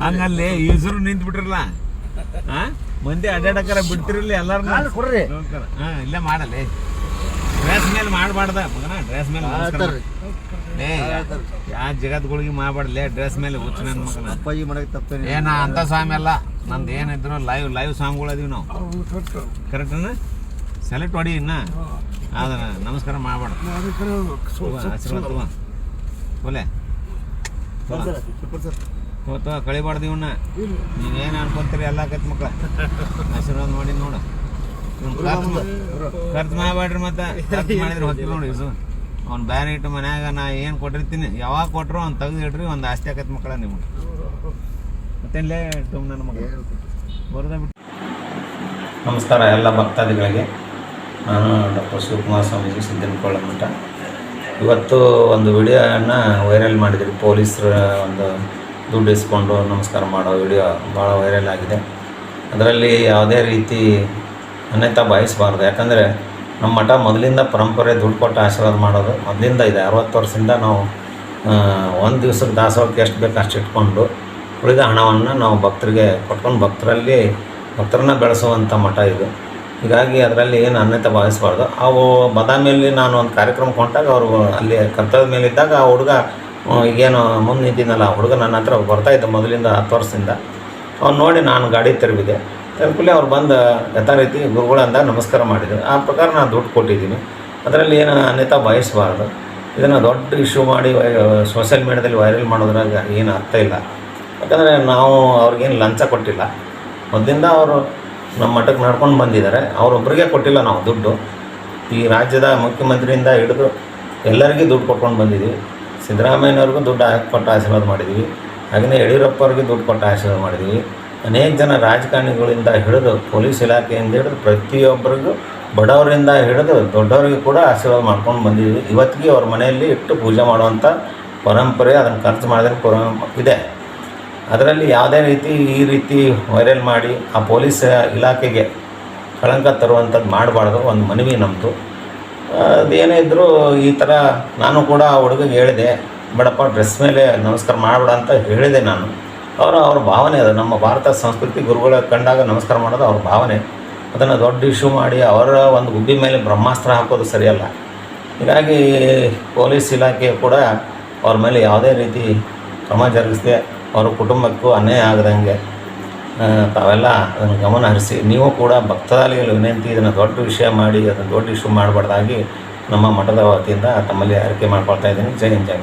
ಹಂಗಲ್ಲಿ ಹೆಸರು ನಿಂತು ಬಿಟ್ರಲ್ಲ ಮಂದಿ ಅಡ್ಡಾಡಕರ ಬಿಡ್ತಿರಲಿ ಎಲ್ಲಾರು ಕೊಡ್ರಿ ಹಾ ಇಲ್ಲೇ ಮಾಡಲ್ಲ ಡ್ರೆಸ್ ಮೇಲೆ ಮಾಡಬಾರ್ದ ಮಗನ ಡ್ರೆಸ್ ಮೇಲೆ ಯಾ ಜಗತ್ ಏ ಯಾ ಜಗತ್ಗಳಿಗೆ ಮಾಡಬಾರ್ದಲೇ ಡ್ರೆಸ್ ಮೇಲೆ ಹುಚ್ಚ ನನ್ನ ಮಗನ ಅಪ್ಪಾಜಿ ಮಾಡಕ್ ತಪ್ಪೇನೆ ಏನ ಅಂತ ಸ್ವಾಮಿ ಅಲ್ಲ ನಂದು ಏನಿದ್ರು ಲೈವ್ ಲೈವ್ ಸಾಂಗ್ಗಳು ಅದೀವಿ ನಾವು ಕರೆಕ್ಟನ ಸೆಲೆಕ್ಟ್ ಹೊಡಿ ಇನ್ನ ಅದನ್ನ ನಮಸ್ಕಾರ ಮಾಡಬೇಡ ಆಶೀರ್ವಾದ ಓಲೆ ಒಲೆ ತಗೋ ತಗೋ ಕಳಿಬಾರ್ದು ಇವನ್ನ ನೀವೇನು ಅನ್ಕೊಂತೀರಿ ಎಲ್ಲ ಕತ್ ಮಕ್ಳ. ಆಶೀರ್ವಾದ ಮಾಡಿ ನೋಡ. ಖರ್ಚು ಮಾಡಬೇಡ್ರಿ ಮತ್ತೆ. ಖರ್ಚು ಮಾಡಿದ್ರೆ ಹೊತ್ತಿ ನೋಡಿ ಇಸು ಅವ್ನು ಬೇರೆ ಇಟ್ಟು ಮನ್ಯಾಗ ನಾ ಏನು ಕೊಟ್ಟಿರ್ತೀನಿ. ಯಾವಾಗ ಕೊಟ್ಟರು ಅವ್ನು ತೆಗ್ದು ಇಡ್ರಿ ಒಂದು ಆಸ್ತಿ ಆಕತ್ ಮಕ್ಕಳ ನಿಮ್ಗೆ. ಮತ್ತೇನ್ಲೇ ಟುಮ್ ನನ್ನ ಮಗ? ಬರೋದ ಬಿಟ್ಟು ನಮಸ್ಕಾರ ಎಲ್ಲ ಭಕ್ತಾದಿಗಳಿಗೆ. ನಾನು ಡಾಕ್ಟರ್ ಶಿವಕುಮಾರ ಸ್ವಾಮೀಜಿ ಸಿದ್ದನಕೊಳ್ಳ ಮಠ. ಇವತ್ತು ಒಂದು ವಿಡಿಯೋನ ವೈರಲ್ ಮಾಡಿದ್ರಿ ಪೊಲೀಸರ ಒಂದು ದುಡ್ಡು ಇಸ್ಕೊಂಡು ನಮಸ್ಕಾರ ಮಾಡೋ ವಿಡಿಯೋ ಭಾಳ ವೈರಲ್ ಆಗಿದೆ. ಅದರಲ್ಲಿ ಯಾವುದೇ ರೀತಿ ಅನ್ಯತಾ ಭಾವಿಸಬಾರ್ದು. ಯಾಕಂದರೆ ನಮ್ಮ ಮಠ ಮೊದಲಿಂದ ಪರಂಪರೆ ದುಡ್ಡು ಕೊಟ್ಟು ಆಶೀರ್ವಾದ ಮಾಡೋದು ಮೊದಲಿಂದ ಇದೆ. ಅರವತ್ತು ವರ್ಷದಿಂದ ನಾವು ಒಂದು ದಿವ್ಸಕ್ಕೆ ದಾಸೋಹಕ್ಕೆ ಎಷ್ಟು ಬೇಕು ಅಷ್ಟು ಇಟ್ಕೊಂಡು ಉಳಿದ ಹಣವನ್ನು ನಾವು ಭಕ್ತರಿಗೆ ಕೊಟ್ಕೊಂಡು ಭಕ್ತರಲ್ಲಿ ಭಕ್ತರನ್ನ ಬೆಳೆಸುವಂಥ ಮಠ ಇದು. ಹೀಗಾಗಿ ಅದರಲ್ಲಿ ಏನು ಅನ್ಯತೆ ಭಾವಿಸಬಾರ್ದು. ಅವು ಬದಾಮಿಯಲ್ಲಿ ನಾನು ಒಂದು ಕಾರ್ಯಕ್ರಮಕ್ಕೆ ಹೊಂಟಾಗ ಅವರು ಅಲ್ಲಿ ಕರ್ತವ್ಯದ ಮೇಲಿದ್ದಾಗ ಆ ಹುಡುಗ ಈಗೇನು ಮುಂದೆ ನಿಂತಿದ್ದಲ್ಲ ಹುಡುಗ ನನ್ನ ಹತ್ರ ಬರ್ತಾ ಇದ್ದ ಮೊದಲಿಂದ ಹತ್ತು ವರ್ಷದಿಂದ. ಅವ್ನು ನೋಡಿ ನಾನು ಗಾಡಿ ತೆರವಿದೆ ತೆರಪಲ್ಲಿ ಅವ್ರು ಬಂದು ಯಥಾ ರೀತಿ ಗುರುಗಳಂದ ನಮಸ್ಕಾರ ಮಾಡಿದ್ರು. ಆ ಪ್ರಕಾರ ನಾನು ದುಡ್ಡು ಕೊಟ್ಟಿದ್ದೀನಿ. ಅದರಲ್ಲಿ ಏನು ಅನ್ಯತಾ ಬಯಸಬಾರ್ದು. ಇದನ್ನು ದೊಡ್ಡ ಇಶ್ಯೂ ಮಾಡಿ ಸೋಷಿಯಲ್ ಮೀಡ್ಯಾದಲ್ಲಿ ವೈರಲ್ ಮಾಡೋದ್ರಾಗ ಏನು ಅರ್ಥ ಇಲ್ಲ. ಯಾಕಂದರೆ ನಾವು ಅವ್ರಿಗೇನು ಲಂಚ ಕೊಟ್ಟಿಲ್ಲ. ಮೊದಲಿಂದ ಅವರು ನಮ್ಮ ಮಠಕ್ಕೆ ನಡ್ಕೊಂಡು ಬಂದಿದ್ದಾರೆ ಅವರೊಬ್ಬರಿಗೆ ಕೊಟ್ಟಿಲ್ಲ ನಾವು ದುಡ್ಡು. ಈ ರಾಜ್ಯದ ಮುಖ್ಯಮಂತ್ರಿಯಿಂದ ಹಿಡಿದು ಎಲ್ಲರಿಗೂ ದುಡ್ಡು ಕೊಟ್ಕೊಂಡು ಬಂದಿದ್ದೀವಿ ಸಿದ್ದರಾಮಯ್ಯನವ್ರಿಗೂ ದುಡ್ಡು ಕೊಟ್ಟು ಆಶೀರ್ವಾದ ಮಾಡಿದ್ವಿ. ಹಾಗೆಯೇ ಯಡಿಯೂರಪ್ಪವ್ರಿಗೆ ದುಡ್ಡು ಕೊಟ್ಟು ಆಶೀರ್ವಾದ ಮಾಡಿದ್ವಿ. ಅನೇಕ ಜನ ರಾಜಕಾರಣಿಗಳಿಂದ ಹಿಡಿದು ಪೊಲೀಸ್ ಇಲಾಖೆಯಿಂದ ಹಿಡಿದು ಪ್ರತಿಯೊಬ್ಬರಿಗೂ ಬಡವರಿಂದ ಹಿಡಿದು ದೊಡ್ಡವರಿಗೆ ಕೂಡ ಆಶೀರ್ವಾದ ಮಾಡ್ಕೊಂಡು ಬಂದಿದ್ವಿ. ಇವತ್ತಿಗೆ ಅವ್ರ ಮನೆಯಲ್ಲಿ ಇಟ್ಟು ಪೂಜೆ ಮಾಡುವಂಥ ಪರಂಪರೆ ಅದನ್ನು ಖರ್ಚು ಮಾಡಿದ್ರೆ ಪರಂ ಇದೆ. ಅದರಲ್ಲಿ ಯಾವುದೇ ರೀತಿ ಈ ರೀತಿ ವೈರಲ್ ಮಾಡಿ ಆ ಪೊಲೀಸ್ ಇಲಾಖೆಗೆ ಕಳಂಕ ತರುವಂಥದ್ದು ಮಾಡಬಾರ್ದು. ಒಂದು ಮನವಿ ನಮ್ಮದು ಅದೇನೇ ಇದ್ದರೂ ಈ ಥರ ನಾನು ಕೂಡ ಆ ಹುಡುಗಗೆ ಹೇಳಿದೆ, ಬೇಡಪ್ಪ, ಡ್ರೆಸ್ ಮೇಲೆ ನಮಸ್ಕಾರ ಮಾಡಬೇಡ ಅಂತ ಹೇಳಿದೆ ನಾನು. ಅವರ, ಅವ್ರ ಭಾವನೆ ಅದು. ನಮ್ಮ ಭಾರತ ಸಂಸ್ಕೃತಿ ಗುರುಗಳ ಕಂಡಾಗ ನಮಸ್ಕಾರ ಮಾಡೋದು ಅವ್ರ ಭಾವನೆ. ಅದನ್ನು ದೊಡ್ಡ ಇಶ್ಯೂ ಮಾಡಿ ಅವರ ಒಂದು ಗುಬ್ಬಿ ಮೇಲೆ ಬ್ರಹ್ಮಾಸ್ತ್ರ ಹಾಕೋದು ಸರಿಯಲ್ಲ. ಹೀಗಾಗಿ ಪೊಲೀಸ್ ಇಲಾಖೆ ಕೂಡ ಅವ್ರ ಮೇಲೆ ಯಾವುದೇ ರೀತಿ ಕ್ರಮ ಜರುಗಿಸದೆ, ಅವ್ರ ಕುಟುಂಬಕ್ಕೂ ಅನ್ಯಾಯ ಆಗದಂಗೆ ತಾವೆಲ್ಲ ಅದನ್ನು ಗಮನ ಹರಿಸಿ ನೀವು ಕೂಡ ಭಕ್ತದಾಲಿಗಳು ವಿನಂತಿ, ಇದನ್ನು ದೊಡ್ಡ ವಿಷಯ ಮಾಡಿ, ಅದನ್ನು ದೊಡ್ಡ ಇಶ್ಯೂ ಮಾಡಬಾರ್ದಾಗಿ ನಮ್ಮ ಮಠದ ವತಿಯಿಂದ ತಮ್ಮಲ್ಲಿ ಅರಿಕೆ ಮಾಡ್ಕೊಳ್ತಾ ಇದ್ದೀನಿ. ಜೈ ಹಿಂದ್, ಜೈ